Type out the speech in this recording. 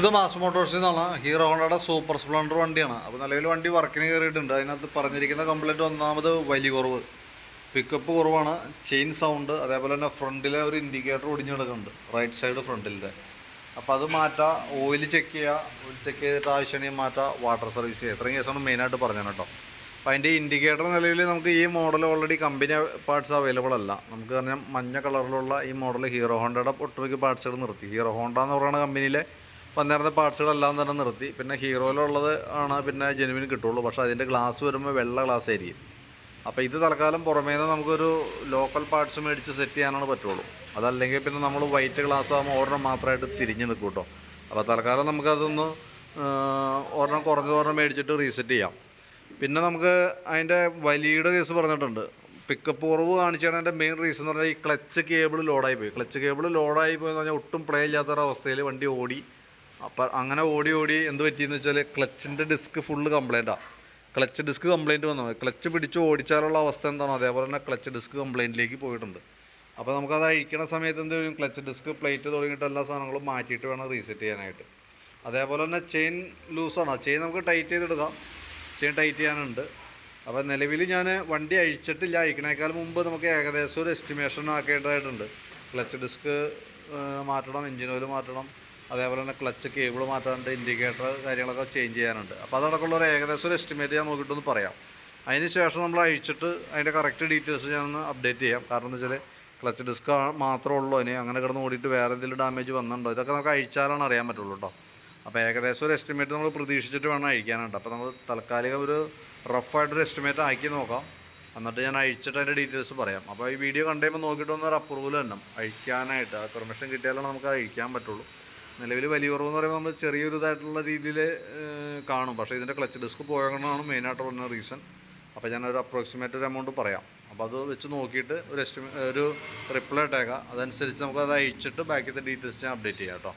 ഇത് മാസ് മോട്ടോഴ്സിൽ നിന്നാണ് ഹീറോ ഹോണ്ടയുടെ സൂപ്പർ സ്പ്ലെൻഡർ വണ്ടിയാണ്. അപ്പോൾ നിലവിൽ വണ്ടി വർക്കിന് കയറിയിട്ടുണ്ട് അതിനകത്ത് പറഞ്ഞിരിക്കുന്ന കംപ്ലൈന്റ് ഒന്നാമത് വലിയ കുറവ്. പിക്കപ്പ് കുറവാണ്. ചെയിൻ സൗണ്ട് അതേപോലെ തന്നെ ഫ്രണ്ടിലെ ഒരു ഇൻഡിക്കേറ്റർ ഒടിഞ്ഞു കിടക്കുന്നുണ്ട്. റൈറ്റ് സൈഡ് ഫ്രണ്ടിലത്തെ അപ്പോൾ അത് മാറ്റാം ഓയിൽ ചെക്ക് ചെയ്യുക ഓയിൽ ചെക്ക് ചെയ്തിട്ട് ആവശ്യമാണെങ്കിൽ മാറ്റാം വാട്ടർ സർവീസ് ചെയ്യുക ഇത്രയും കേസാണ് മെയിനായിട്ട് പറഞ്ഞത് കേട്ടോ. അപ്പോൾ അതിന്റെ ഇൻഡിക്കേറ്റർ നിലവിൽ നമുക്ക് ഈ model already company parts available അല്ല. നമുക്ക് പറഞ്ഞാൽ മഞ്ഞ കളറിലുള്ള ഈ മോഡൽ ഹീറോ ഹോണ്ടയുടെ ഒട്ടുമിക്ക പാർട്സുകൾ നിർത്തി. ഹീറോ ഹോണ്ട എന്ന് പറയുന്ന കമ്പനിയിലെ വന്നേരത്തെ പാർട്സുകളെല്ലാം തന്നെ നിർത്തി. പിന്നെ ഹീറോയിലുള്ളത് ആണ് പിന്നെ ജെനുവിന് കിട്ടുള്ളൂ. പക്ഷേ അതിന്റെ ഗ്ലാസ് വരുമ്പോൾ വെള്ള ഗ്ലാസ് ആയിരിക്കും. അപ്പോൾ ഇത് തൽക്കാലം പുറമേ നിന്ന് നമുക്കൊരു ലോക്കൽ പാർട്സ് മേടിച്ച് സെറ്റ് ചെയ്യാനാണ് പറ്റുള്ളൂ. അതല്ലെങ്കിൽ പിന്നെ നമ്മൾ വൈറ്റ് ഗ്ലാസ് ആകുമ്പോൾ ഒരെണ്ണം മാത്രമായിട്ട് തിരിഞ്ഞ് നിൽക്കും കേട്ടോ. അപ്പോൾ തൽക്കാലം നമുക്കതൊന്ന് ഒരെണ്ണം കുറഞ്ഞ ഒരെണ്ണം മേടിച്ചിട്ട് റീസെറ്റ് ചെയ്യാം. പിന്നെ നമുക്ക് അതിന്റെ വലിയുടെ കേസ് പറഞ്ഞിട്ടുണ്ട്. പിക്കപ്പ് കുറവ് കാണിച്ചാണ് അതിന്റെ മെയിൻ റീസൺ എന്ന് പറഞ്ഞാൽ ഈ ക്ലച്ച് കേബിൾ ലോഡായി പോയി. ക്ലച്ച് കേബിൾ ലോഡായി പോയി എന്ന് പറഞ്ഞാൽ ഒട്ടും പ്ലേ ഇല്ലാത്തൊരവസ്ഥയിൽ വണ്ടി ഓടി അപ്പം അങ്ങനെ ഓടി ഓടി എന്ത് പറ്റിയെന്ന് വെച്ചാൽ ക്ലച്ചിന്റെ ഡിസ്ക് ഫുള്ള് കംപ്ലൈന്റാണ് ക്ലച്ച് ഡിസ്ക് കംപ്ലൈന്റ് വന്നു. ക്ലച്ച് പിടിച്ച് ഓടിച്ചാലുള്ള അവസ്ഥ എന്താണോ അതേപോലെ തന്നെ ക്ലച്ച് ഡിസ്ക് കംപ്ലൈന്റിലേക്ക് പോയിട്ടുണ്ട്. അപ്പോൾ നമുക്കത് അഴിക്കണ സമയത്ത് എന്ത് ചെയ്യും? ക്ലച്ച് ഡിസ്ക് പ്ലേറ്റ് തുടങ്ങിയിട്ട് എല്ലാ സാധനങ്ങളും മാറ്റിയിട്ട് വേണം റീസെറ്റ് ചെയ്യാനായിട്ട്. അതേപോലെ തന്നെ ചെയിൻ ലൂസാണ് ചെയിൻ നമുക്ക് ടൈറ്റ് ചെയ്തെടുക്കാം. ചെയിൻ ടൈറ്റ് ചെയ്യാനുണ്ട്. അപ്പോൾ നിലവിൽ ഞാൻ വണ്ടി അഴിച്ചിട്ടില്ല. അഴിക്കണേക്കാൾ മുമ്പ് നമുക്ക് ഏകദേശം ഒരു എസ്റ്റിമേഷൻ ആക്കേണ്ടതായിട്ടുണ്ട്. ക്ലച്ച് ഡിസ്ക് മാറ്റണം എഞ്ചിൻ ഓയിൽ മാറ്റണം. അതേപോലെ തന്നെ ക്ലച്ച് കേബിൾ മാറ്റാനുണ്ട് ഇൻഡിക്കേറ്റർ കാര്യങ്ങളൊക്കെ ചേഞ്ച് ചെയ്യാനുണ്ട്. അപ്പോൾ അതടക്കമുള്ള ഒരു ഏകദേശം ഒരു എസ്റ്റിമേറ്റ് ഞാൻ നോക്കിയിട്ടൊന്ന് പറയാം. അതിന് ശേഷം നമ്മൾ അഴിച്ചിട്ട് അതിന്റെ കറക്റ്റ് ഡീറ്റെയിൽസ് ഞാനൊന്ന് അപ്ഡേറ്റ് ചെയ്യാം. കാരണം എന്താ വെച്ചാൽ ക്ലച്ച് ഡിസ്ക് മാത്രമേ ഉള്ളൂ. അതിന് അങ്ങനെ കിടന്ന് ഓടിയിട്ട് വേറെ എന്തെങ്കിലും ഡാമേജ് വന്നിട്ടുണ്ടോ? ഇതൊക്കെ നമുക്ക് അഴിച്ചാലാണ് അറിയാൻ പറ്റുള്ളൂ കേട്ടോ അപ്പോൾ ഏകദേശം ഒരു എസ്റ്റിമേറ്റ് നമ്മൾ പ്രതീക്ഷിച്ചിട്ട് വേണം അഴിക്കാനുണ്ട് അപ്പോൾ നമ്മൾ താൽക്കാലികം ഒരു റഫായിട്ടൊരു എസ്റ്റിമേറ്റ് ആക്കി നോക്കാം. എന്നിട്ട് ഞാൻ അഴിച്ചിട്ട് അതിന്റെ ഡീറ്റെയിൽസ് പറയാം. അപ്പോൾ ഈ വീഡിയോ കണ്ടുമ്പോൾ നോക്കിയിട്ട് ഒന്ന് ഒരു അപ്രൂവൽ തന്നെ. അഴിക്കാനായിട്ട് ആ പെർമിഷൻ കിട്ടിയാലാണ് നമുക്ക് അഴിക്കാൻ പറ്റുള്ളൂ. നിലവിൽ വലിയ കുറവെന്ന് പറയുമ്പോൾ നമ്മൾ ചെറിയൊരു ഇതായിട്ടുള്ള രീതിയിൽ കാണും. പക്ഷേ ഇതിന്റെ ക്ലച്ച് ഡിസ്ക് പോയതാണ് പറഞ്ഞ റീസൺ അപ്പോൾ ഞാനൊരു അപ്രോക്സിമേറ്റ് ഒരു എമൗണ്ട് പറയാം. അപ്പോൾ അത് വെച്ച് നോക്കിയിട്ട് ഒരു എസ്റ്റിമേ ഒരു റിപ്ലൈ ഇട്ടേക്കാം. അതനുസരിച്ച് നമുക്ക് അത് അയച്ചിട്ട് ബാക്കിയത്തെ ഡീറ്റെയിൽസ് ഞാൻ അപ്ഡേറ്റ് ചെയ്യാം കേട്ടോ.